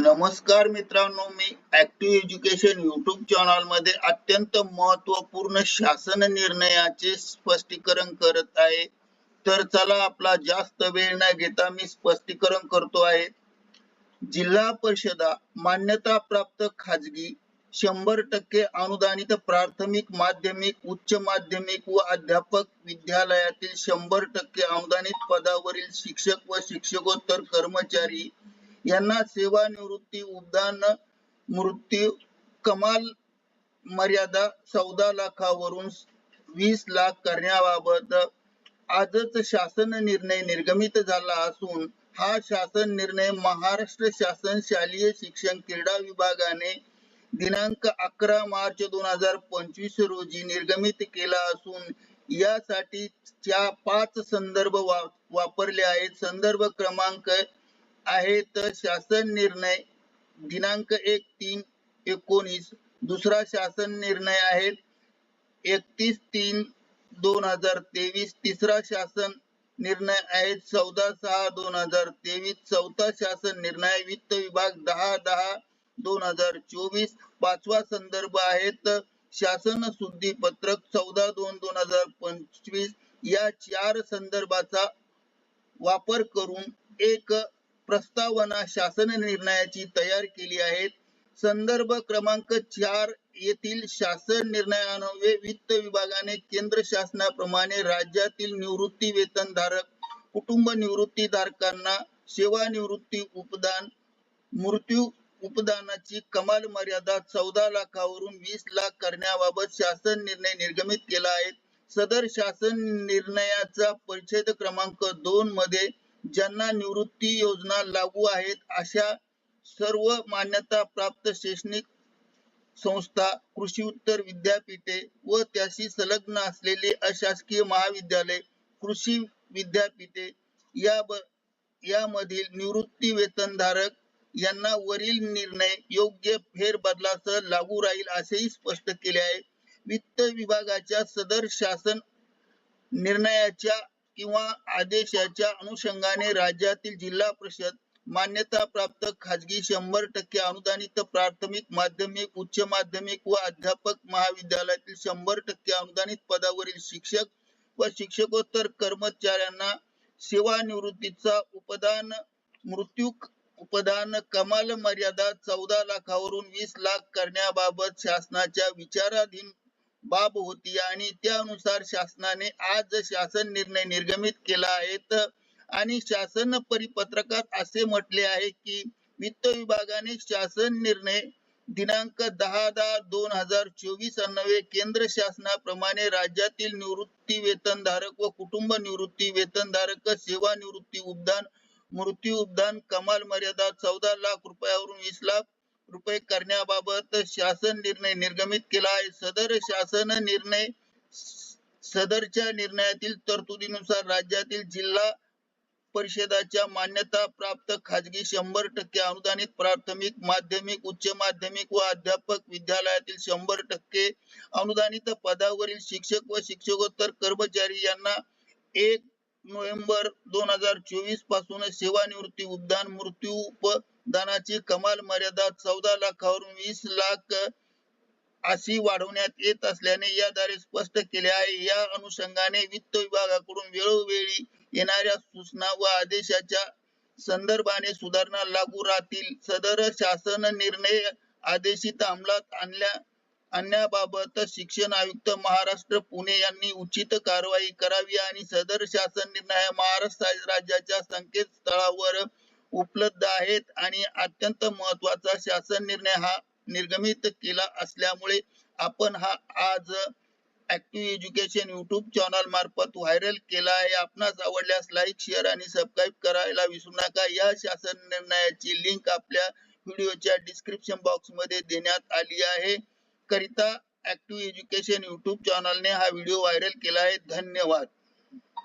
नमस्कार मित्रांनो मी ऍक्टिव्ह एज्युकेशन युट्यूब चॅनलमध्ये अत्यंत महत्त्वपूर्ण शासन निर्णयाचे स्पष्टीकरण करत आहे. तर चला आपला जास्त वेळ न घेता मी स्पष्टीकरण करतो आहे. जिल्हा परिषदा मान्यता प्राप्त खाजगी शंभर टक्के अनुदानित प्राथमिक माध्यमिक उच्च माध्यमिक व अध्यापक विद्यालयातील शंभर टक्के अनुदानित पदावरील शिक्षक व शिक्षकोत्तर कर्मचारी यांना सेवानिवृत्ती उद्दान मृत्यू कमाल मर्यादा चौदा लाखावरून वीस लाख करण्याबाबत आजच शासन निर्णय निर्गमित झाला असून हा शासन निर्णय महाराष्ट्र शासन शालेय शिक्षण क्रीडा विभागाने दिनांक अकरा मार्च दोन हजार पंचवीस रोजी निर्गमित केला असून यासाठी पाच संदर्भ वापरले आहेत. संदर्भ क्रमांक आहेत शासन निर्णय दिनांक एक तीन एकोणीस. दुसरा शासन निर्णय आहे एकतीस तीन दोन हजार तेवीस. तिसरा शासन निर्णय आहे चौदा सहा दोन हजार तेवीस. चौथा शासन निर्णय वित्त विभाग दहा दहा दोन हजार चोवीस. पाचवा संदर्भ आहेत शासन शुद्धी पत्रक चौदा दोन दोन हजार पंचवीस. या चार संदर्भाचा वापर करून एक प्रस्तावना शासन निर्णयाची तयार केली आहे संदर्भ क्रमांक चार येथील शासन निर्णयान्वये वित्त विभागाने केंद्र शासनाप्रमाणे राज्यातील निवृत्ती वेतन धारक कुटुंब निवृत्ती धारकांना सेवानिवृत्ती उपदान मृत्यू उपदानाची कमाल मर्यादा चौदा लाखावरून वीस लाख करण्याबाबत शासन निर्णय निर्गमित केला आहे. सदर शासन निर्णयाचा परिच्छेद क्रमांक दोन मध्ये ज्यांना निवृत्ती योजना लागू आहेत अशा सर्व मान्यता प्राप्त शैक्षणिक संस्था कृषी उत्तर विद्यापीठे व त्याशी संलग्न असलेले अशासकीय महाविद्यालय कृषी विद्यापीठे या यामधील निवृत्ती वेतनधारक यांना वरील निर्णय योग्य फेरबदलासह लागू राहील असेही स्पष्ट केले आहे. वित्त विभागाच्या सदर शासन निर्णयाच्या किंवा आदेशाच्या अनुषंगाने राज्यातील जिल्हा परिषद मान्यता प्राप्त खाजगी शंभर टक्के अनुदानित प्राथमिक माध्यमिक उच्च माध्यमिक व अध्यापक महाविद्यालयातील शंभर टक्के अनुदानित पदावरील शिक्षक व शिक्षकोत्तर कर्मचाऱ्यांना सेवानिवृत्तीचा उपदान मृत्यू उपदान कमाल मर्यादा चौदा लाखावरून वीस लाख करण्याबाबत शासनाच्या विचाराधीन बाब होती आणि त्यानुसार शासनाने आज शासन निर्णय निर्गमित केला आहे. आणि शासन परिपत्रकात असे म्हटले आहे की वित्त विभागाने शासन निर्णय दिनांक दहा दहा दोन हजार चोवीस अन्नवे केंद्र शासनाप्रमाणे राज्यातील निवृत्ती वेतन धारक व कुटुंब निवृत्ती वेतन धारक सेवा निवृत्ती उपदान मृत्यू उपदान कमाल मर्यादा चौदा लाख रुपयावरून वीस लाख रुपये करण्याबाबत शासन निर्णय निर्गमित केला आहे. सदर शासन निर्णय सदरच्या निर्णयातील तरतुदीनुसार राज्यातील जिल्हा परिषदाच्या मान्यता प्राप्त खाजगी शंभर टक्के अनुदानित प्राथमिक माध्यमिक उच्च माध्यमिक व अध्यापक विद्यालयातील शंभर टक्के अनुदानित पदावरील शिक्षक व शिक्षकोत्तर कर्मचारी यांना एक नोव्हेंबर दोन हजार चोवीसपासून सेवानिवृत्ती उद्यान मृत्यू दानाची कमाल मर्यादा चौदा लाखावरून वीस लाख अशी वाढवण्यात येत असल्याने याद्वारे स्पष्ट केले आहे. या अनुषंगाने वित्त विभागाकडून वेळोवेळी येणाऱ्या सूचना व आदेशाच्या संदर्भाने सुधारणा लागू राहतील. सदर शासन निर्णय आदेशित अंमलात आणल्या आणण्याबाबत शिक्षण आयुक्त महाराष्ट्र पुणे यांनी उचित कारवाई करावी आणि सदर शासन निर्णय महाराष्ट्र राज्याच्या संकेतस्थळावर उपलब्ध आहेत आणि अत्यंत महत्त्वाचा शासन निर्णय हा निर्गमित केला असल्यामुळे आपण हा आज ऍक्टिव्ह एज्युकेशन युट्यूब चॅनल मार्फत व्हायरल केला आहे. आपणास आवडल्यास लाईक शेअर आणि सबस्क्राईब करायला विसरू नका. या शासन निर्णयाची लिंक आपल्या व्हिडिओच्या डिस्क्रिप्शन बॉक्समध्ये देण्यात आली आहे. करिता ऍक्टिव्ह एज्युकेशन युट्यूब चॅनलने हा व्हिडिओ व्हायरल केला आहे. धन्यवाद.